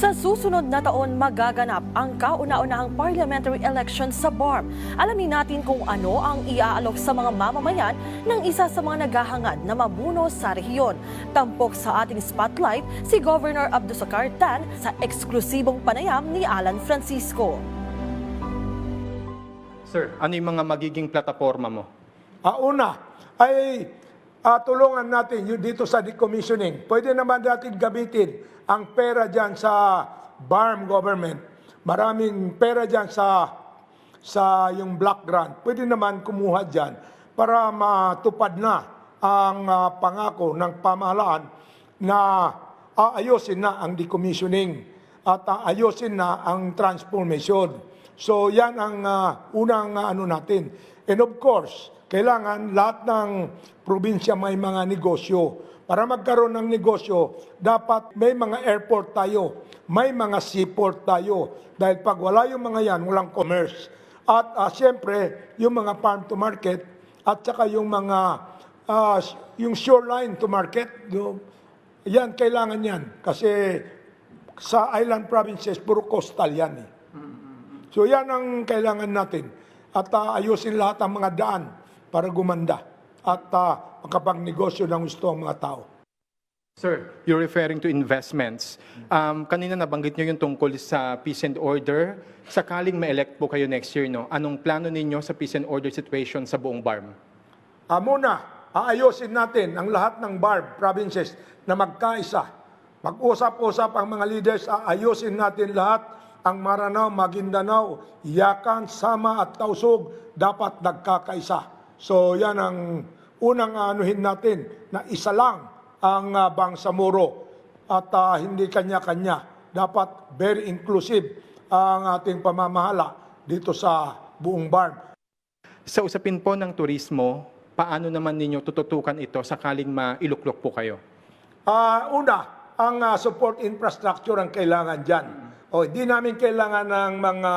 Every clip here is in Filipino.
Sa susunod na taon magaganap ang kauna-unahang parliamentary election sa BARM. Alamin natin kung ano ang iaalok sa mga mamamayan ng isa sa mga naghahangad na mabuno sa rehiyon. Tampok sa ating spotlight si Governor Abdusakar Tan sa eksklusibong panayam ni Alan Francisco. Sir, ano yung mga magiging plataforma mo? Ah, una, ay ah, tulungan natin yung dito sa decommissioning. Pwede naman natin gamitin ang pera dyan sa BARM government. Maraming pera dyan sa sa yung block grant. Pwede naman kumuha dyan para matupad na ang ah, pangako ng pamahalaan na aayusin na ang decommissioning at aayusin na ang transformation. So yan ang ah, unang ah, ano natin. And of course, kailangan lahat ng probinsya may mga negosyo. Para magkaroon ng negosyo, dapat may mga airport tayo, may mga seaport tayo. Dahil pag wala yung mga yan, walang commerce. At ah, siyempre, yung mga farm to market at saka yung mga ah, yung shoreline to market, yung, yan, kailangan yan. Kasi sa island provinces, puro coastal yan eh. So yan ang kailangan natin. At ah, ayusin lahat ang mga daan para gumanda at uh, makapagnegosyo ng gusto ang mga tao. Sir, you're referring to investments. Um, kanina nabanggit nyo yung tungkol sa peace and order. Sakaling ma-elect po kayo next year, no? anong plano ninyo sa peace and order situation sa buong BARM? Ah, muna, aayusin natin ang lahat ng BARB provinces na magkaisa. Mag-usap-usap ang mga leaders, aayusin natin lahat ang Maranao, Maguindanao, Yakan, Sama at Tausug dapat nagkakaisa. So yan ang unang anuhin natin na isa lang ang uh, Bangsamoro at ah, hindi kanya-kanya. Dapat very inclusive ang ating pamamahala dito sa buong BARB. Sa usapin po ng turismo, paano naman ninyo tututukan ito sakaling mailuklok po kayo? Ah, una, ang ah, support infrastructure ang kailangan dyan. O, di namin kailangan ng mga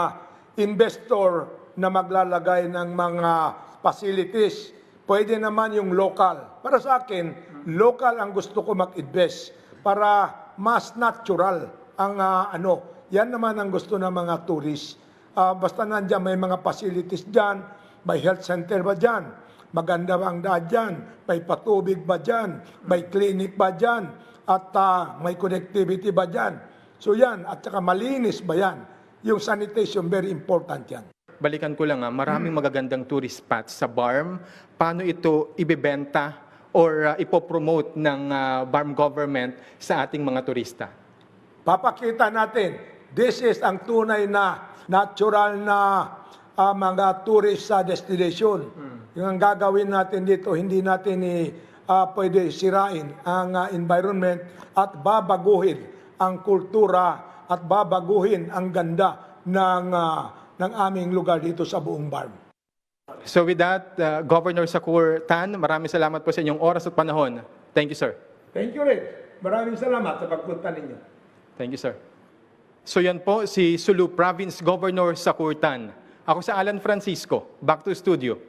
investor na maglalagay ng mga facilities. Pwede naman yung local. Para sa akin, local ang gusto ko mag-invest para mas natural ang ah, ano. Yan naman ang gusto ng mga tourists. Ah, basta nandiyan may mga facilities dyan, may health center ba dyan, maganda ba ang daan dyan, may patubig ba dyan, may clinic ba dyan, at ah, may connectivity ba dyan. So yan, at saka malinis ba yan. Yung sanitation, very important yan. Balikan ko lang, ah, maraming magagandang tourist spots sa BARM. Paano ito ibebenta or ah, ipopromote ng ah, BARM government sa ating mga turista? Papakita natin, this is ang tunay na natural na ah, mga tourist sa destination. Yung ang gagawin natin dito, hindi natin i, ah, pwede sirain ang ah, environment at babaguhin ang kultura at babaguhin ang ganda ng, ah, ng aming lugar dito sa buong BARM. So with that, ah, Governor Sakur Tan, maraming salamat po sa inyong oras at panahon. Thank you, sir. Thank you rin. Maraming salamat sa pagpunta ninyo. Thank you, sir. So yan po si Sulu Province Governor Sakur Tan. Ako sa Alan Francisco. Back to studio.